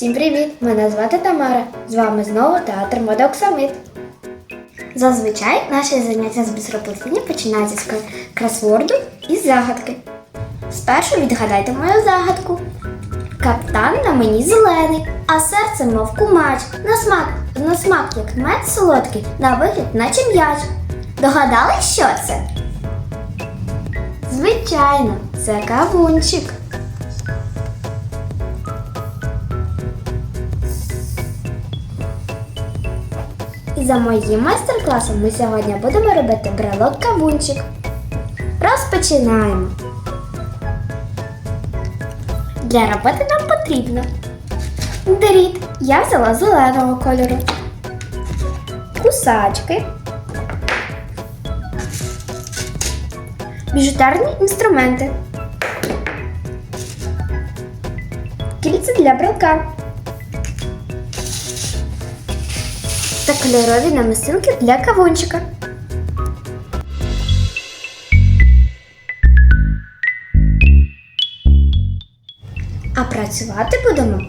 Всім привіт! Мене звати Тамара. З вами знову театр мода Оксамит. Зазвичай наші заняття з бісероплетіння починаються з кросворду і загадки. Спершу відгадайте мою загадку. Каптан на мені зелений, а серце мов кумач. На смак, на смак як мед солодкий, на вигляд наче м'яч. Догадались, що це? Звичайно, це кавунчик. За моїм майстер-класом ми сьогодні будемо робити брелок кавунчик. Розпочинаємо. Для роботи нам потрібно дріт. Я взяла зеленого кольору, кусачки, біжутерні інструменти, кільце для брелка. Та кольорові намистинки для кавунчика. А працювати будемо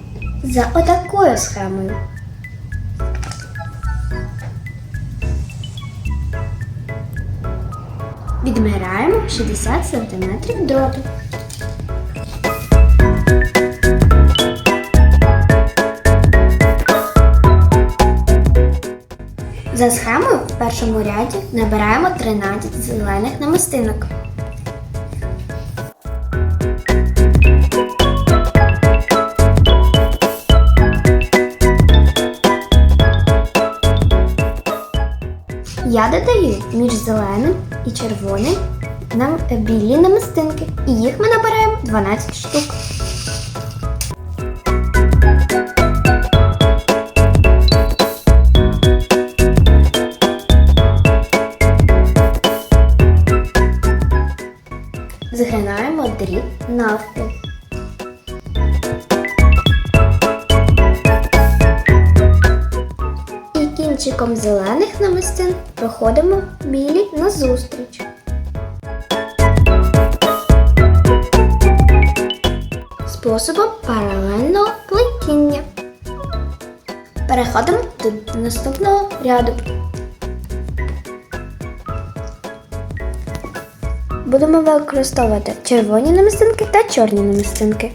за отакою схемою. Відмираємо 60 см дроту. За схемою в першому ряді набираємо 13 зелених намистинок. Я додаю між зеленим і червоним нам білі намистинки, і їх ми набираємо 12 штук. Згинаємо дріт навпіл. І кінчиком зелених намистин проходимо білі назустріч. Способом паралельного плетіння. Переходимо до наступного ряду. Будемо використовувати червоні намистинки та чорні намистинки.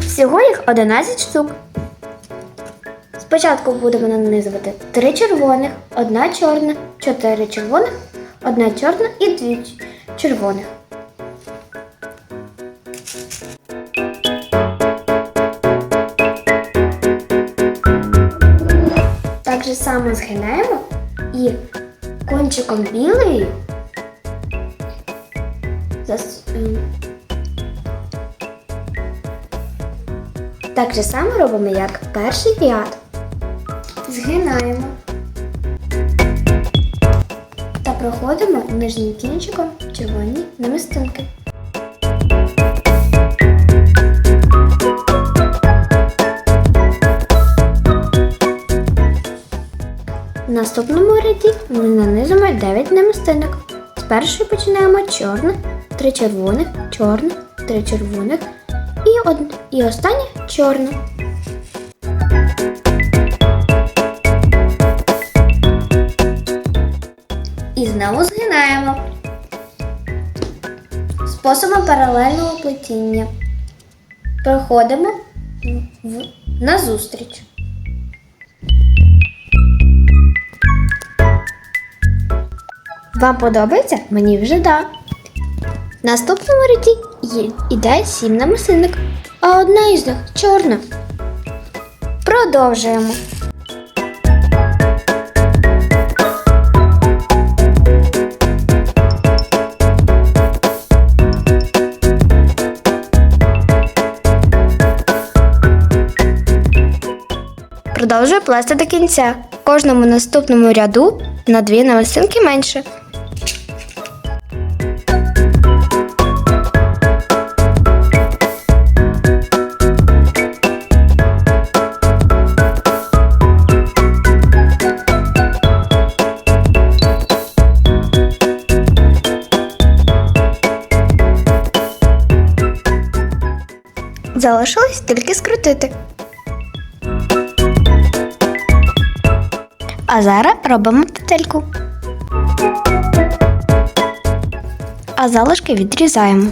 Всього їх 11 штук. Спочатку будемо нанизувати 3 червоних, 1 чорна, 4 червоних, 1 чорна і 2 червоних. Так же само згинаємо і кончиком білої. Так же само робимо, як перший ряд. Згинаємо та проходимо нижнім кінчиком червоні намистинки. В наступному ряді ми нанизимо 9 намистинок. З першої починаємо чорне, три червоних, чорне, три червоних і, од... і останнє чорне. І знову згинаємо. Способом паралельного плетіння. Проходимо в... на зустріч. Вам подобається? Мені вже да. Наступному ряді є іде сім намисинок, а одна із них чорна. Продовжуємо. Продовжую плести до кінця. Кожному наступному ряду на дві намистинки менше. Залишилось тільки скрутити. А зараз робимо петельку. А залишки відрізаємо.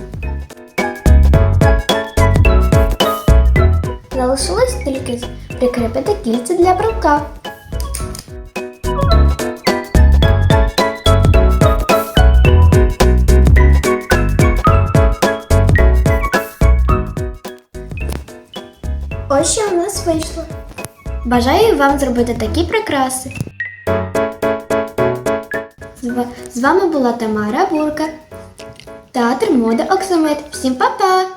Залишилось тільки прикріпити кільце для брелка. Бажаю вам зробити такі прикраси. З вами була Тамара Бурка. Театр моди Оксамит. Всім па-па!